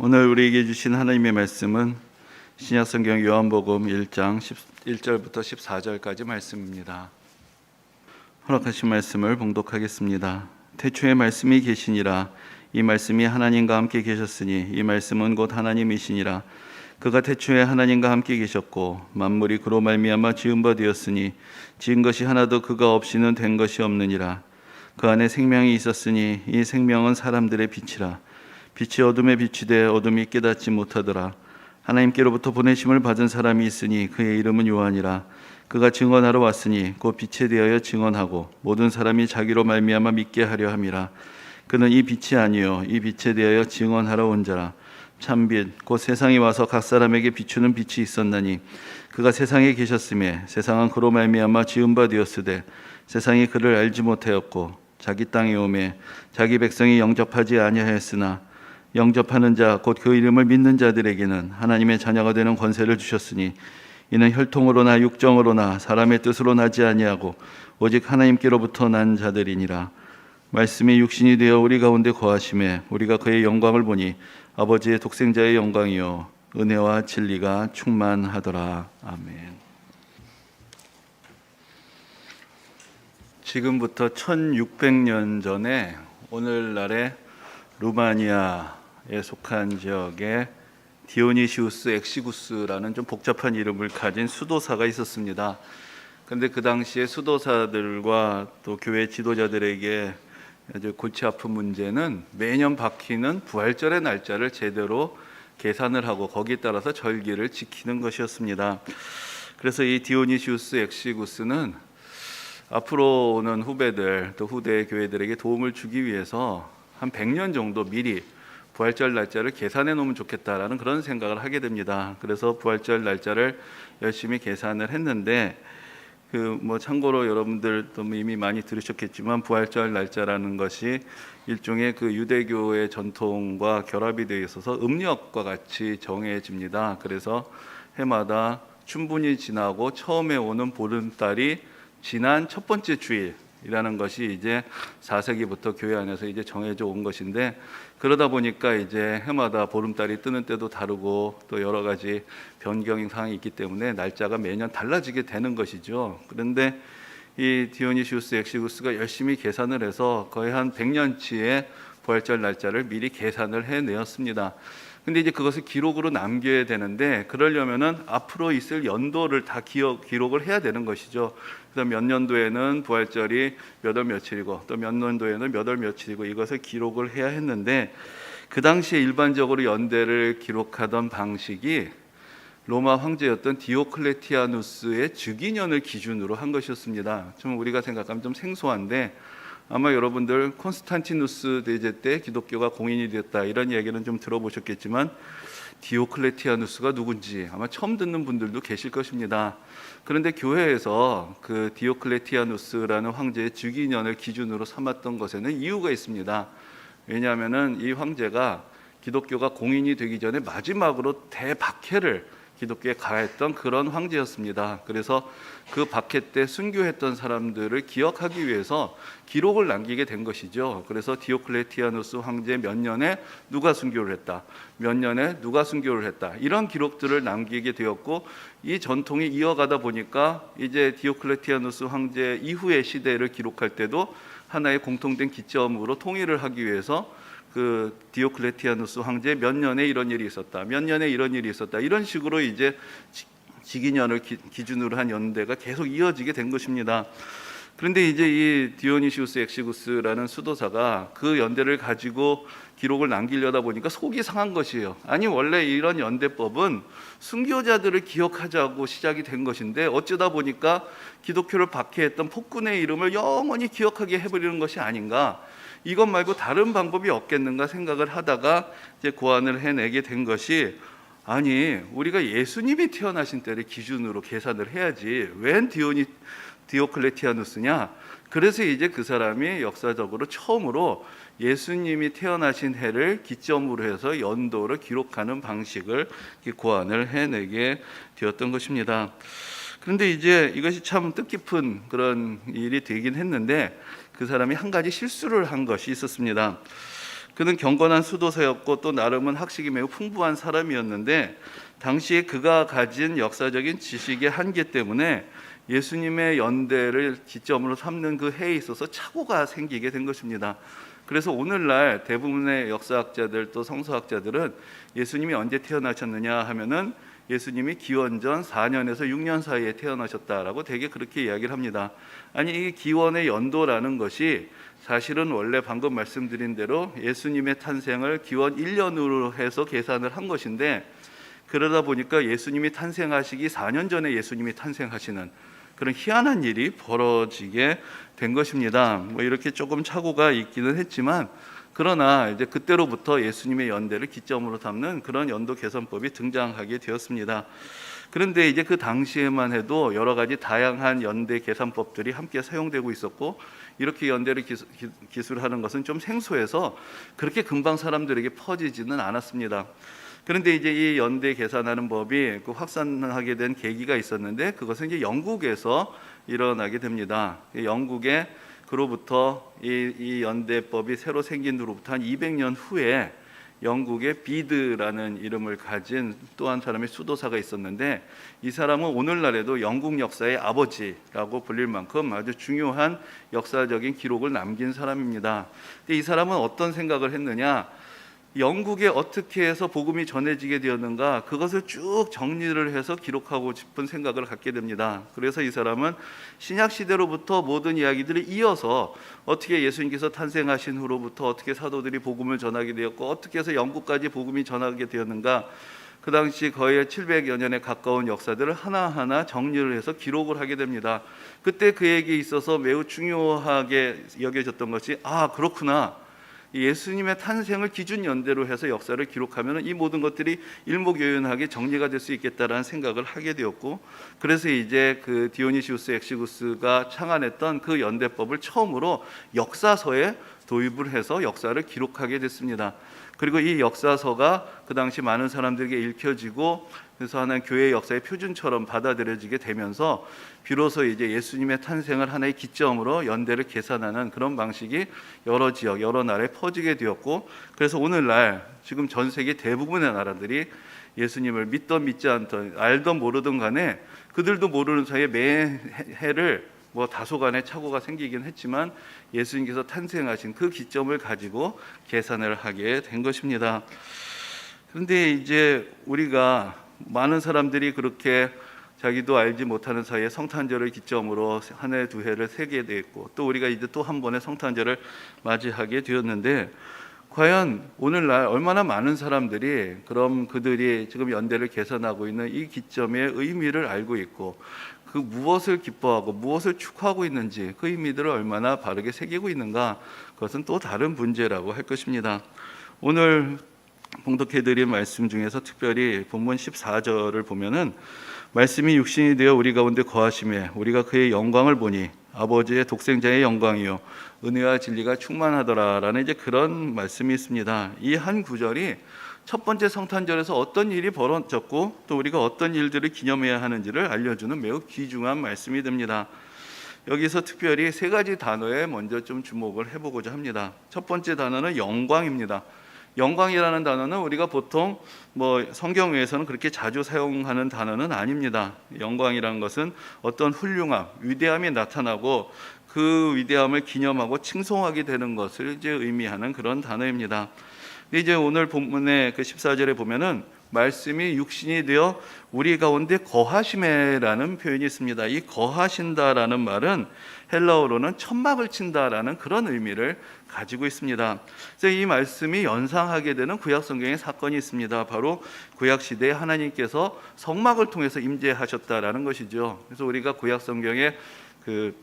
오늘 우리에게 주신 하나님의 말씀은 신약성경 요한복음 1장 1절부터 14절까지 말씀입니다. 허락하신 말씀을 봉독하겠습니다. 태초에 말씀이 계시니라 이 말씀이 하나님과 함께 계셨으니 이 말씀은 곧 하나님이시니라 그가 태초에 하나님과 함께 계셨고 만물이 그로 말미암아 지은 바 되었으니 지은 것이 하나도 그가 없이는 된 것이 없느니라 그 안에 생명이 있었으니 이 생명은 사람들의 빛이라 빛이 어둠에 비치되 어둠이 깨닫지 못하더라. 하나님께로부터 보내심을 받은 사람이 있으니 그의 이름은 요한이라. 그가 증언하러 왔으니 곧 빛에 대하여 증언하고 모든 사람이 자기로 말미암아 믿게 하려 함이라. 그는 이 빛이 아니요 이 빛에 대하여 증언하러 온 자라. 참빛 곧 세상에 와서 각 사람에게 비추는 빛이 있었나니 그가 세상에 계셨음에 세상은 그로 말미암아 지은 바 되었으되 세상이 그를 알지 못하였고 자기 땅에 오매 자기 백성이 영접하지 아니하였으나 영접하는 자 곧 그 이름을 믿는 자들에게는 하나님의 자녀가 되는 권세를 주셨으니 이는 혈통으로나 육정으로나 사람의 뜻으로 나지 아니하고 오직 하나님께로부터 난 자들이니라 말씀이 육신이 되어 우리 가운데 거하심에 우리가 그의 영광을 보니 아버지의 독생자의 영광이요 은혜와 진리가 충만하더라 아멘. 지금부터 1600년 전에 오늘날의 루마니아에 속한 지역에 디오니시우스 엑시구스라는 좀 복잡한 이름을 가진 수도사가 있었습니다. 그런데 그 당시에 수도사들과 또 교회 지도자들에게 아주 골치 아픈 문제는 매년 박히는 부활절의 날짜를 제대로 계산을 하고 거기에 따라서 절기를 지키는 것이었습니다. 그래서 이 디오니시우스 엑시구스는 앞으로 오는 후배들 또 후대 교회들에게 도움을 주기 위해서 한 100년 정도 미리 부활절 날짜를 계산해 놓으면 좋겠다라는 그런 생각을 하게 됩니다. 그래서 부활절 날짜를 열심히 계산을 했는데 그 뭐 참고로 여러분들도 이미 많이 들으셨겠지만 부활절 날짜라는 것이 일종의 그 유대교의 전통과 결합이 되어 있어서 음력과 같이 정해집니다. 그래서 해마다 춘분이 지나고 처음에 오는 보름달이 지난 첫 번째 주일 이라는 것이 이제 4세기부터 교회 안에서 이제 정해져 온 것인데 그러다 보니까 이제 해마다 보름달이 뜨는 때도 다르고 또 여러 가지 변경 사항이 있기 때문에 날짜가 매년 달라지게 되는 것이죠. 그런데 이 디오니시우스 엑시구스가 열심히 계산을 해서 거의 한 100년치의 부활절 날짜를 미리 계산을 해내었습니다. 근데 이제 그것을 기록으로 남겨야 되는데 그러려면은 앞으로 있을 연도를 다 기억, 기록을 해야 되는 것이죠. 그래서 몇 년도에는 부활절이 몇 월 며칠이고 또 몇 년도에는 몇 월 며칠이고 이것을 기록을 해야 했는데 그 당시에 일반적으로 연대를 기록하던 방식이 로마 황제였던 디오클레티아누스의 즉위년을 기준으로 한 것이었습니다. 좀 우리가 생각하면 좀 생소한데 아마 여러분들 콘스탄티누스 대제 때 기독교가 공인이 되었다 이런 이야기는 좀 들어보셨겠지만 디오클레티아누스가 누군지 아마 처음 듣는 분들도 계실 것입니다. 그런데 교회에서 그 디오클레티아누스라는 황제의 즉위년을 기준으로 삼았던 것에는 이유가 있습니다. 왜냐하면은 이 황제가 기독교가 공인이 되기 전에 마지막으로 대박해를 기독교에 가했던 그런 황제였습니다. 그래서 그 박해 때 순교했던 사람들을 기억하기 위해서 기록을 남기게 된 것이죠. 그래서 디오클레티아누스 황제 몇 년에 누가 순교를 했다, 몇 년에 누가 순교를 했다 이런 기록들을 남기게 되었고 이 전통이 이어가다 보니까 이제 디오클레티아누스 황제 이후의 시대를 기록할 때도 하나의 공통된 기점으로 통일을 하기 위해서 그 디오클레티아누스 황제 몇 년에 이런 일이 있었다, 몇 년에 이런 일이 있었다 이런 식으로 이제 직위년을 기준으로 한 연대가 계속 이어지게 된 것입니다. 그런데 이제 이 디오니시우스 엑시구스라는 수도사가 그 연대를 가지고 기록을 남기려다 보니까 속이 상한 것이에요. 아니 원래 이런 연대법은 순교자들을 기억하자고 시작이 된 것인데 어쩌다 보니까 기독교를 박해했던 폭군의 이름을 영원히 기억하게 해버리는 것이 아닌가. 이것 말고 다른 방법이 없겠는가 생각을 하다가 이제 고안을 해내게 된 것이 아니 우리가 예수님이 태어나신 때를 기준으로 계산을 해야지 웬 디오니 디오클레티아누스냐 그래서 이제 그 사람이 역사적으로 처음으로 예수님이 태어나신 해를 기점으로 해서 연도를 기록하는 방식을 고안을 해내게 되었던 것입니다. 그런데 이제 이것이 참 뜻깊은 그런 일이 되긴 했는데 그 사람이 한 가지 실수를 한 것이 있었습니다. 그는 경건한 수도사였고 또 나름은 학식이 매우 풍부한 사람이었는데 당시에 그가 가진 역사적인 지식의 한계 때문에 예수님의 연대를 기점으로 삼는 그 해에 있어서 착오가 생기게 된 것입니다. 그래서 오늘날 대부분의 역사학자들 또 성서학자들은 예수님이 언제 태어나셨느냐 하면은 예수님이 기원전 4년에서 6년 사이에 태어나셨다라고 되게 그렇게 이야기를 합니다. 아니 이 기원의 연도라는 것이 사실은 원래 방금 말씀드린 대로 예수님의 탄생을 기원 1년으로 해서 계산을 한 것인데 그러다 보니까 예수님이 탄생하시기 4년 전에 예수님이 탄생하시는 그런 희한한 일이 벌어지게 된 것입니다. 뭐 이렇게 조금 착오가 있기는 했지만 그러나 이제 그때로부터 예수님의 연대를 기점으로 삼는 그런 연도 개선법이 등장하게 되었습니다. 그런데 이제 그 당시에만 해도 여러 가지 다양한 연대 계산법들이 함께 사용되고 있었고 이렇게 연대를 기술하는 것은 좀 생소해서 그렇게 금방 사람들에게 퍼지지는 않았습니다. 그런데 이제 이 연대 계산하는 법이 그 확산하게 된 계기가 있었는데 그것은 이제 영국에서 일어나게 됩니다. 영국에 그로부터 이, 이 연대법이 새로 생긴 후로부터 한 200년 후에 영국의 비드라는 이름을 가진 또 한 사람의 수도사가 있었는데 이 사람은 오늘날에도 영국 역사의 아버지라고 불릴 만큼 아주 중요한 역사적인 기록을 남긴 사람입니다. 근데 이 사람은 어떤 생각을 했느냐? 영국에 어떻게 해서 복음이 전해지게 되었는가 그것을 쭉 정리를 해서 기록하고 싶은 생각을 갖게 됩니다. 그래서 이 사람은 신약 시대로부터 모든 이야기들을 이어서 어떻게 예수님께서 탄생하신 후로부터 어떻게 사도들이 복음을 전하게 되었고 어떻게 해서 영국까지 복음이 전하게 되었는가 그 당시 거의 700여 년에 가까운 역사들을 하나하나 정리를 해서 기록을 하게 됩니다. 그때 그에게 있어서 매우 중요하게 여겨졌던 것이 아 그렇구나. 예수님의 탄생을 기준 연대로 해서 역사를 기록하면 이 모든 것들이 일목요연하게 정리가 될 수 있겠다라는 생각을 하게 되었고 그래서 이제 그 디오니시우스 엑시구스가 창안했던 그 연대법을 처음으로 역사서에 도입을 해서 역사를 기록하게 됐습니다. 그리고 이 역사서가 그 당시 많은 사람들에게 읽혀지고 그래서 하나의 교회 역사의 표준처럼 받아들여지게 되면서 비로소 이제 예수님의 탄생을 하나의 기점으로 연대를 계산하는 그런 방식이 여러 지역, 여러 나라에 퍼지게 되었고 그래서 오늘날 지금 전 세계 대부분의 나라들이 예수님을 믿던 믿지 않던 알던 모르던 간에 그들도 모르는 사이에 매 해를 뭐 다소간의 착오가 생기긴 했지만 예수님께서 탄생하신 그 기점을 가지고 계산을 하게 된 것입니다. 그런데 이제 우리가 많은 사람들이 그렇게 자기도 알지 못하는 사이에 성탄절을 기점으로 한 해 두 해를 세게 됐고 또 우리가 이제 또 한 번의 성탄절을 맞이하게 되었는데 과연 오늘날 얼마나 많은 사람들이 그럼 그들이 지금 연대를 개선하고 있는 이 기점의 의미를 알고 있고 그 무엇을 기뻐하고 무엇을 축하하고 있는지 그 의미들을 얼마나 바르게 새기고 있는가 그것은 또 다른 문제라고 할 것입니다. 오늘 봉독해 드린 말씀 중에서 특별히 본문 14절을 보면은 말씀이 육신이 되어 우리 가운데 거하심에 우리가 그의 영광을 보니 아버지의 독생자의 영광이요 은혜와 진리가 충만하더라라는 이제 그런 말씀이 있습니다. 이 한 구절이 첫 번째 성탄절에서 어떤 일이 벌어졌고 또 우리가 어떤 일들을 기념해야 하는지를 알려주는 매우 귀중한 말씀이 됩니다. 여기서 특별히 세 가지 단어에 먼저 좀 주목을 해보고자 합니다. 첫 번째 단어는 영광입니다. 영광이라는 단어는 우리가 보통 뭐 성경에서는 그렇게 자주 사용하는 단어는 아닙니다. 영광이라는 것은 어떤 훌륭함, 위대함이 나타나고 그 위대함을 기념하고 칭송하게 되는 것을 이제 의미하는 그런 단어입니다. 이제 오늘 본문의 그 14절에 보면은 말씀이 육신이 되어 우리 가운데 거하심에라는 표현이 있습니다. 이 거하신다라는 말은 헬라어로는 천막을 친다라는 그런 의미를 가지고 있습니다. 그래서 이 말씀이 연상하게 되는 구약 성경의 사건이 있습니다. 바로 구약 시대에 하나님께서 성막을 통해서 임재하셨다라는 것이죠. 그래서 우리가 구약 성경의 그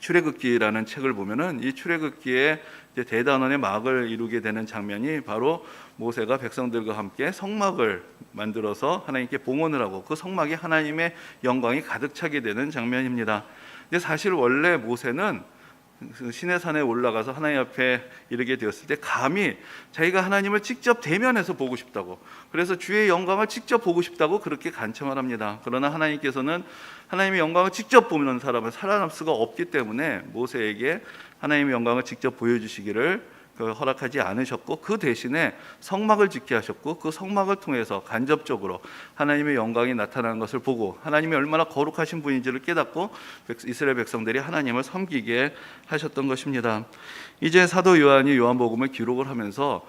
출애굽기라는 책을 보면은 이 출애굽기에 대단원의 막을 이루게 되는 장면이 바로 모세가 백성들과 함께 성막을 만들어서 하나님께 봉헌을 하고 그 성막에 하나님의 영광이 가득 차게 되는 장면입니다. 근데 사실 원래 모세는 그 신의 산에 올라가서 하나님 앞에 이르게 되었을 때 감히 자기가 하나님을 직접 대면해서 보고 싶다고 그래서 주의 영광을 직접 보고 싶다고 그렇게 간청을 합니다. 그러나 하나님께서는 하나님의 영광을 직접 보는 사람은 살아남을 수가 없기 때문에 모세에게 하나님의 영광을 직접 보여주시기를 그 허락하지 않으셨고 그 대신에 성막을 짓게 하셨고 그 성막을 통해서 간접적으로 하나님의 영광이 나타나는 것을 보고 하나님이 얼마나 거룩하신 분인지를 깨닫고 백- 이스라엘 백성들이 하나님을 섬기게 하셨던 것입니다. 이제 사도 요한이 요한복음을 기록을 하면서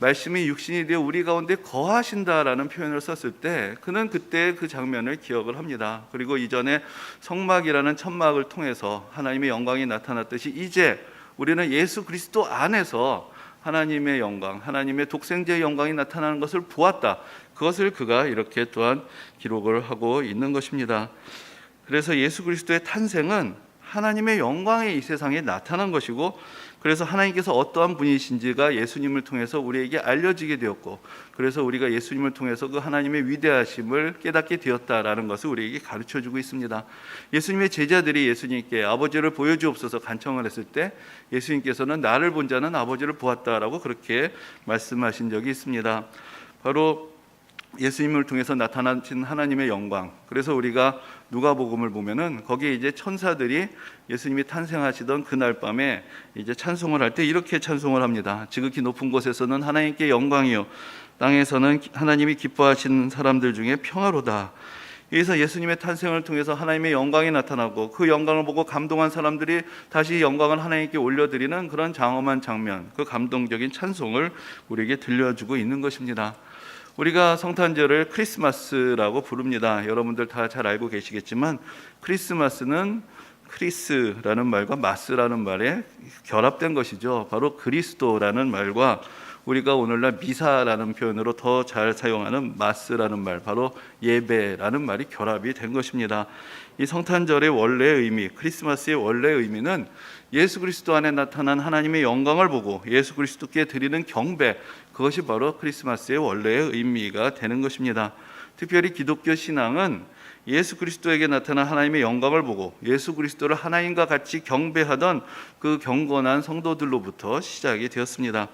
말씀이 육신이 되어 우리 가운데 거하신다라는 표현을 썼을 때 그는 그때 그 장면을 기억을 합니다. 그리고 이전에 성막이라는 천막을 통해서 하나님의 영광이 나타났듯이 이제 우리는 예수 그리스도 안에서 하나님의 영광, 하나님의 독생자의 영광이 나타나는 것을 보았다. 그것을 그가 이렇게 또한 기록을 하고 있는 것입니다. 그래서 예수 그리스도의 탄생은 하나님의 영광이 이 세상에 나타난 것이고 그래서 하나님께서 어떠한 분이신지가 예수님을 통해서 우리에게 알려지게 되었고 그래서 우리가 예수님을 통해서 그 하나님의 위대하심을 깨닫게 되었다라는 것을 우리에게 가르쳐 주고 있습니다. 예수님의 제자들이 예수님께 아버지를 보여주옵소서 간청을 했을 때 예수님께서는 나를 본 자는 아버지를 보았다라고 그렇게 말씀하신 적이 있습니다. 바로 예수님을 통해서 나타나신 하나님의 영광. 그래서 우리가 누가복음을 보면은 거기에 이제 천사들이 예수님이 탄생하시던 그날 밤에 이제 찬송을 할 때 이렇게 찬송을 합니다. 지극히 높은 곳에서는 하나님께 영광이요 땅에서는 하나님이 기뻐하신 사람들 중에 평화로다. 여기서 예수님의 탄생을 통해서 하나님의 영광이 나타나고 그 영광을 보고 감동한 사람들이 다시 영광을 하나님께 올려드리는 그런 장엄한 장면, 그 감동적인 찬송을 우리에게 들려주고 있는 것입니다. 우리가 성탄절을 크리스마스라고 부릅니다. 여러분들 다 잘 알고 계시겠지만 크리스마스는 크리스라는 말과 마스라는 말에 결합된 것이죠. 바로 그리스도라는 말과 우리가 오늘날 미사라는 표현으로 더 잘 사용하는 마스라는 말, 바로 예배라는 말이 결합이 된 것입니다. 이 성탄절의 원래 의미, 크리스마스의 원래 의미는 예수 그리스도 안에 나타난 하나님의 영광을 보고 예수 그리스도께 드리는 경배, 그것이 바로 크리스마스의 원래의 의미가 되는 것입니다. 특별히 기독교 신앙은 예수 그리스도에게 나타난 하나님의 영광을 보고 예수 그리스도를 하나님과 같이 경배하던 그 경건한 성도들로부터 시작이 되었습니다.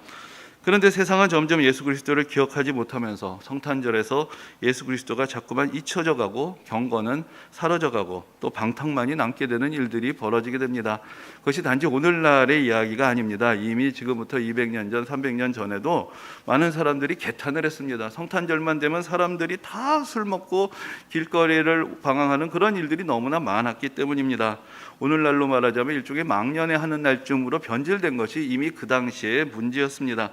그런데 세상은 점점 예수 그리스도를 기억하지 못하면서 성탄절에서 예수 그리스도가 자꾸만 잊혀져 가고 경건은 사라져 가고 또 방탕만이 남게 되는 일들이 벌어지게 됩니다. 그것이 단지 오늘날의 이야기가 아닙니다. 이미 지금부터 200년 전, 300년 전에도 많은 사람들이 개탄을 했습니다. 성탄절만 되면 사람들이 다 술 먹고 길거리를 방황하는 그런 일들이 너무나 많았기 때문입니다. 오늘날로 말하자면 일종의 망년에 하는 날쯤으로 변질된 것이 이미 그 당시의 문제였습니다.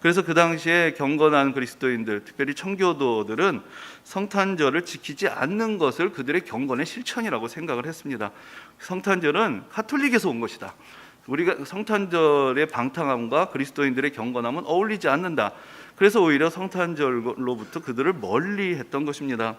그래서 그 당시에 경건한 그리스도인들, 특별히 청교도들은 성탄절을 지키지 않는 것을 그들의 경건의 실천이라고 생각을 했습니다. 성탄절은 카톨릭에서 온 것이다. 우리가 성탄절의 방탕함과 그리스도인들의 경건함은 어울리지 않는다. 그래서 오히려 성탄절로부터 그들을 멀리 했던 것입니다.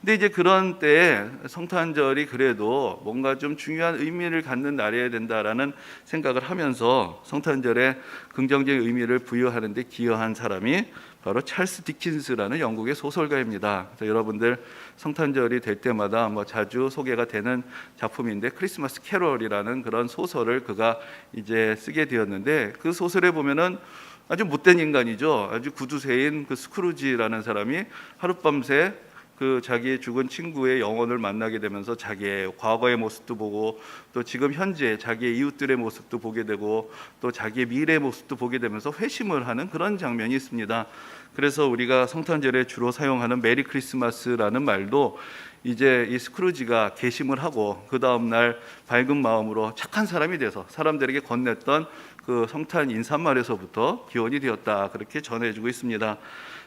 근데 이제 그런 때에 성탄절이 그래도 뭔가 좀 중요한 의미를 갖는 날이어야 된다라는 생각을 하면서 성탄절에 긍정적인 의미를 부여하는데 기여한 사람이 바로 찰스 디킨스라는 영국의 소설가입니다. 그래서 여러분들 성탄절이 될 때마다 뭐 자주 소개가 되는 작품인데 크리스마스 캐럴이라는 그런 소설을 그가 이제 쓰게 되었는데 그 소설에 보면은 아주 못된 인간이죠. 아주 구두쇠인 그 스크루지라는 사람이 하룻밤새 그 자기의 죽은 친구의 영혼을 만나게 되면서 자기의 과거의 모습도 보고 또 지금 현재 자기의 이웃들의 모습도 보게 되고 또 자기의 미래의 모습도 보게 되면서 회심을 하는 그런 장면이 있습니다. 그래서 우리가 성탄절에 주로 사용하는 메리 크리스마스라는 말도 이제 이 스크루지가 개심을 하고 그 다음 날 밝은 마음으로 착한 사람이 돼서 사람들에게 건넸던 그 성탄 인사말에서부터 기원이 되었다 그렇게 전해주고 있습니다.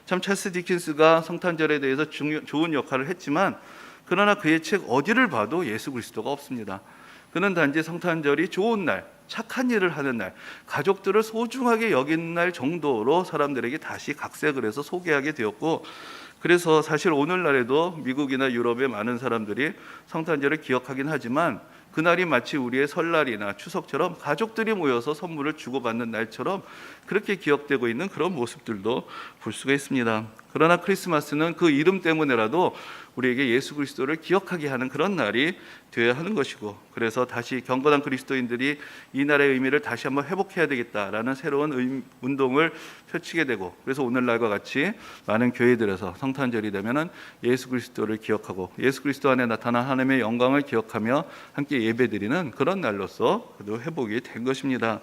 참 찰스 디킨스가 성탄절에 대해서 중요, 좋은 역할을 했지만 그러나 그의 책 어디를 봐도 예수 그리스도가 없습니다. 그는 단지 성탄절이 좋은 날, 착한 일을 하는 날, 가족들을 소중하게 여기는 날 정도로 사람들에게 다시 각색을 해서 소개하게 되었고 그래서 사실 오늘날에도 미국이나 유럽의 많은 사람들이 성탄절을 기억하긴 하지만 그날이 마치 우리의 설날이나 추석처럼 가족들이 모여서 선물을 주고받는 날처럼 그렇게 기억되고 있는 그런 모습들도 볼 수가 있습니다. 그러나 크리스마스는 그 이름 때문에라도 우리에게 예수 그리스도를 기억하게 하는 그런 날이 되어야 하는 것이고 그래서 다시 경건한 그리스도인들이 이 날의 의미를 다시 한번 회복해야 되겠다라는 새로운 의- 운동을 펼치게 되고 그래서 오늘날과 같이 많은 교회들에서 성탄절이 되면은 예수 그리스도를 기억하고 예수 그리스도 안에 나타난 하나님의 영광을 기억하며 함께 예배드리는 그런 날로서 그도 회복이 된 것입니다.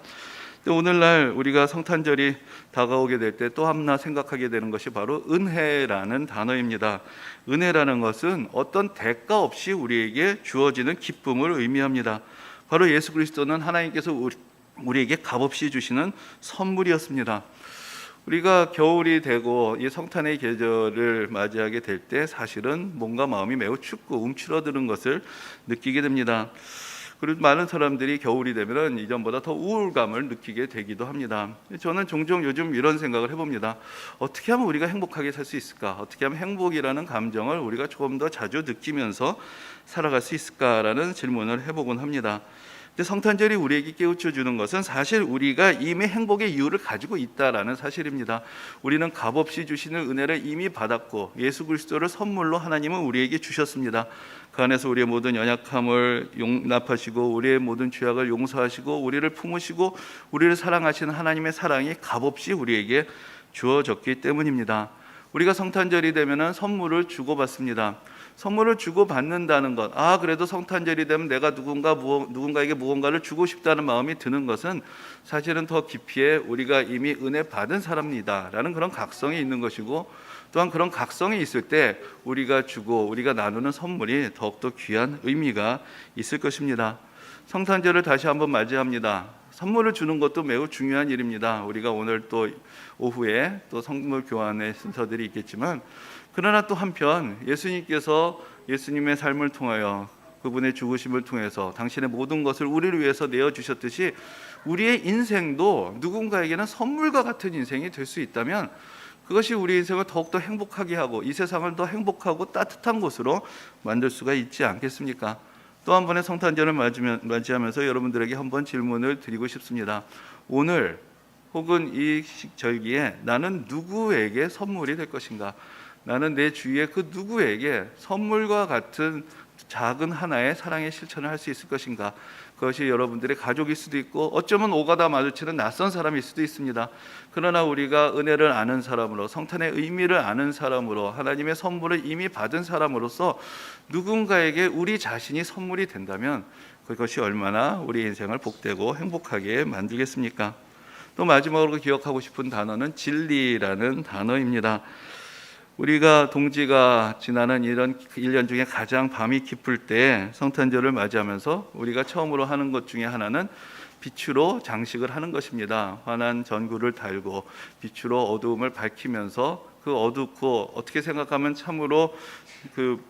오늘날 우리가 성탄절이 다가오게 될 때 또 하나 생각하게 되는 것이 바로 은혜라는 단어입니다. 은혜라는 것은 어떤 대가 없이 우리에게 주어지는 기쁨을 의미합니다. 바로 예수 그리스도는 하나님께서 우리, 우리에게 값없이 주시는 선물이었습니다. 우리가 겨울이 되고 이 성탄의 계절을 맞이하게 될 때 사실은 몸과 마음이 매우 춥고 움츠러드는 것을 느끼게 됩니다. 그리고 많은 사람들이 겨울이 되면은 이전보다 더 우울감을 느끼게 되기도 합니다. 저는 종종 요즘 이런 생각을 해봅니다. 어떻게 하면 우리가 행복하게 살 수 있을까? 어떻게 하면 행복이라는 감정을 우리가 조금 더 자주 느끼면서 살아갈 수 있을까라는 질문을 해보곤 합니다. 근데 성탄절이 우리에게 깨우쳐 주는 것은 사실 우리가 이미 행복의 이유를 가지고 있다라는 사실입니다. 우리는 값없이 주시는 은혜를 이미 받았고 예수 그리스도를 선물로 하나님은 우리에게 주셨습니다. 그 안에서 우리의 모든 연약함을 용납하시고 우리의 모든 죄악을 용서하시고 우리를 품으시고 우리를 사랑하시는 하나님의 사랑이 값없이 우리에게 주어졌기 때문입니다. 우리가 성탄절이 되면은 선물을 주고받습니다. 선물을 주고 받는다는 것. 아, 그래도 성탄절이 되면 내가 누군가 누군가에게 무언가를 주고 싶다는 마음이 드는 것은 사실은 더 깊이에 우리가 이미 은혜 받은 사람이다라는 그런 각성이 있는 것이고 또한 그런 각성이 있을 때 우리가 주고 우리가 나누는 선물이 더욱더 귀한 의미가 있을 것입니다. 성탄절을 다시 한번 맞이합니다. 선물을 주는 것도 매우 중요한 일입니다. 우리가 오늘 또 오후에 또 선물 교환의 순서들이 있겠지만 그러나 또 한편 예수님께서 예수님의 삶을 통하여 그분의 죽으심을 통해서 당신의 모든 것을 우리를 위해서 내어 주셨듯이 우리의 인생도 누군가에게는 선물과 같은 인생이 될 수 있다면 그것이 우리 인생을 더욱더 행복하게 하고 이 세상을 더 행복하고 따뜻한 곳으로 만들 수가 있지 않겠습니까? 또 한 번의 성탄절을 맞이하면서 여러분들에게 한번 질문을 드리고 싶습니다. 오늘 혹은 이 시- 절기에 나는 누구에게 선물이 될 것인가? 나는 내 주위의 그 누구에게 선물과 같은 작은 하나의 사랑의 실천을 할 수 있을 것인가? 그것이 여러분들의 가족일 수도 있고 어쩌면 오가다 마주치는 낯선 사람일 수도 있습니다. 그러나 우리가 은혜를 아는 사람으로 성탄의 의미를 아는 사람으로 하나님의 선물을 이미 받은 사람으로서 누군가에게 우리 자신이 선물이 된다면 그것이 얼마나 우리 인생을 복되고 행복하게 만들겠습니까? 또 마지막으로 기억하고 싶은 단어는 진리라는 단어입니다. 우리가 동지가 지나는 이런 1년 중에 가장 밤이 깊을 때 성탄절을 맞이하면서 우리가 처음으로 하는 것 중에 하나는 빛으로 장식을 하는 것입니다. 환한 전구를 달고 빛으로 어두움을 밝히면서 그 어둡고 어떻게 생각하면 참으로 그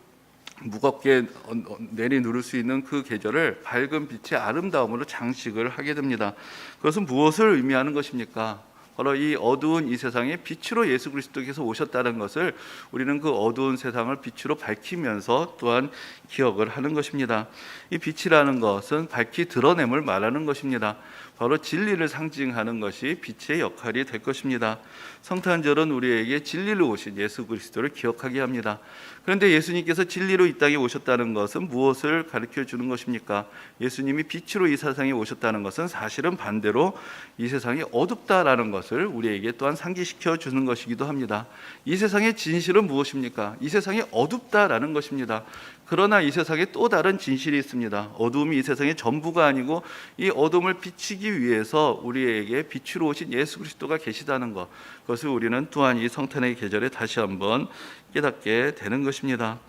무겁게 어- 어- 내리 누를 수 있는 그 계절을 밝은 빛의 아름다움으로 장식을 하게 됩니다. 그것은 무엇을 의미하는 것입니까? 바로 이 어두운 이 세상에 빛으로 예수 그리스도께서 오셨다는 것을 우리는 그 어두운 세상을 빛으로 밝히면서 또한 기억을 하는 것입니다. 이 빛이라는 것은 밝히 드러냄을 말하는 것입니다. 바로 진리를 상징하는 것이 빛의 역할이 될 것입니다. 성탄절은 우리에게 진리로 오신 예수 그리스도를 기억하게 합니다. 그런데 예수님께서 진리로 이 땅에 오셨다는 것은 무엇을 가르쳐 주는 것입니까? 예수님이 빛으로 이 세상에 오셨다는 것은 사실은 반대로 이 세상이 어둡다라는 것을 우리에게 또한 상기시켜 주는 것이기도 합니다. 이 세상의 진실은 무엇입니까? 이 세상이 어둡다라는 것입니다. 그러나 이 세상에 또 다른 진실이 있습니다. 어둠이 이 세상의 전부가 아니고 이 어둠을 비치기 위해서 우리에게 빛으로 오신 예수 그리스도가 계시다는 것. 그것을 우리는 또한 이 성탄의 계절에 다시 한번 깨닫게 되는 것입니다.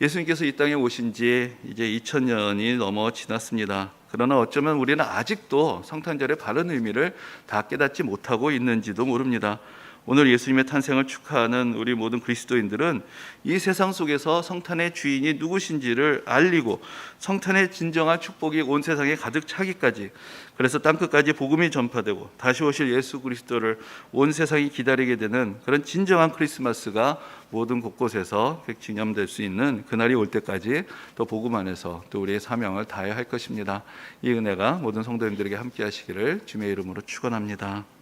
예수님께서 이 땅에 오신 지 이제 2000년이 넘어 지났습니다. 그러나 어쩌면 우리는 아직도 성탄절의 바른 의미를 다 깨닫지 못하고 있는지도 모릅니다. 오늘 예수님의 탄생을 축하하는 우리 모든 그리스도인들은 이 세상 속에서 성탄의 주인이 누구신지를 알리고 성탄의 진정한 축복이 온 세상에 가득 차기까지 그래서 땅끝까지 복음이 전파되고 다시 오실 예수 그리스도를 온 세상이 기다리게 되는 그런 진정한 크리스마스가 모든 곳곳에서 기념될 수 있는 그날이 올 때까지 또 복음 안에서 또 우리의 사명을 다해야 할 것입니다. 이 은혜가 모든 성도님들에게 함께 하시기를 주님의 이름으로 축원합니다.